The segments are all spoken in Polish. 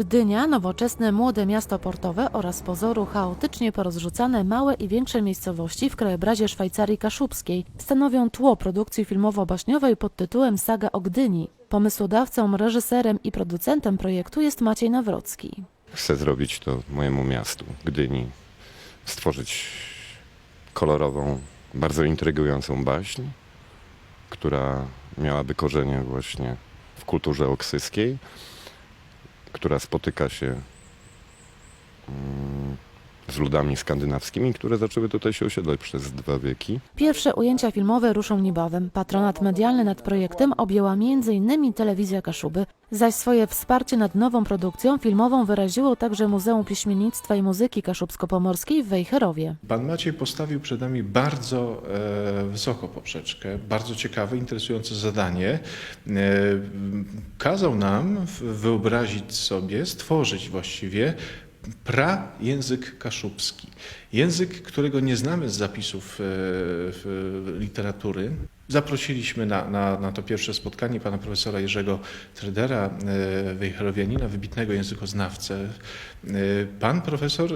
Gdynia, nowoczesne młode miasto portowe oraz pozoru chaotycznie porozrzucane małe i większe miejscowości w krajobrazie Szwajcarii Kaszubskiej stanowią tło produkcji filmowo-baśniowej pod tytułem Saga o Gdyni. Pomysłodawcą, reżyserem i producentem projektu jest Maciej Nawrocki. Chcę zrobić to mojemu miastu, Gdyni. Stworzyć kolorową, bardzo intrygującą baśń, która miałaby korzenie właśnie w kulturze oksyskiej, która spotyka się z ludami skandynawskimi, które zaczęły tutaj się osiedlać przez dwa wieki. Pierwsze ujęcia filmowe ruszą niebawem. Patronat medialny nad projektem objęła m.in. Telewizja Kaszuby, zaś swoje wsparcie nad nową produkcją filmową wyraziło także Muzeum Piśmiennictwa i Muzyki Kaszubsko-Pomorskiej w Wejherowie. Pan Maciej postawił przed nami bardzo e, wysoko poprzeczkę, bardzo ciekawe, interesujące zadanie. E, kazał nam wyobrazić sobie, stworzyć właściwie pra język kaszubski. Język, którego nie znamy z zapisów e, literatury. Zaprosiliśmy na, na, na to pierwsze spotkanie pana profesora Jerzego Tredera, e, wejherowianina, wybitnego językoznawcę. E, Pan profesor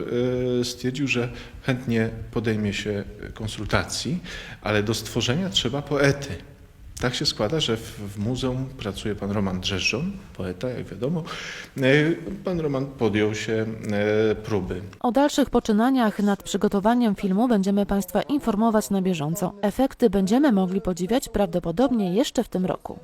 stwierdził, że chętnie podejmie się konsultacji, ale do stworzenia trzeba poety. Tak się składa, że w, w muzeum pracuje pan Roman Drzeżdżon, poeta, jak wiadomo. E, Pan Roman podjął się e, próby. O dalszych poczynaniach nad przygotowaniem filmu będziemy Państwa informować na bieżąco. Efekty będziemy mogli podziwiać prawdopodobnie jeszcze w tym roku.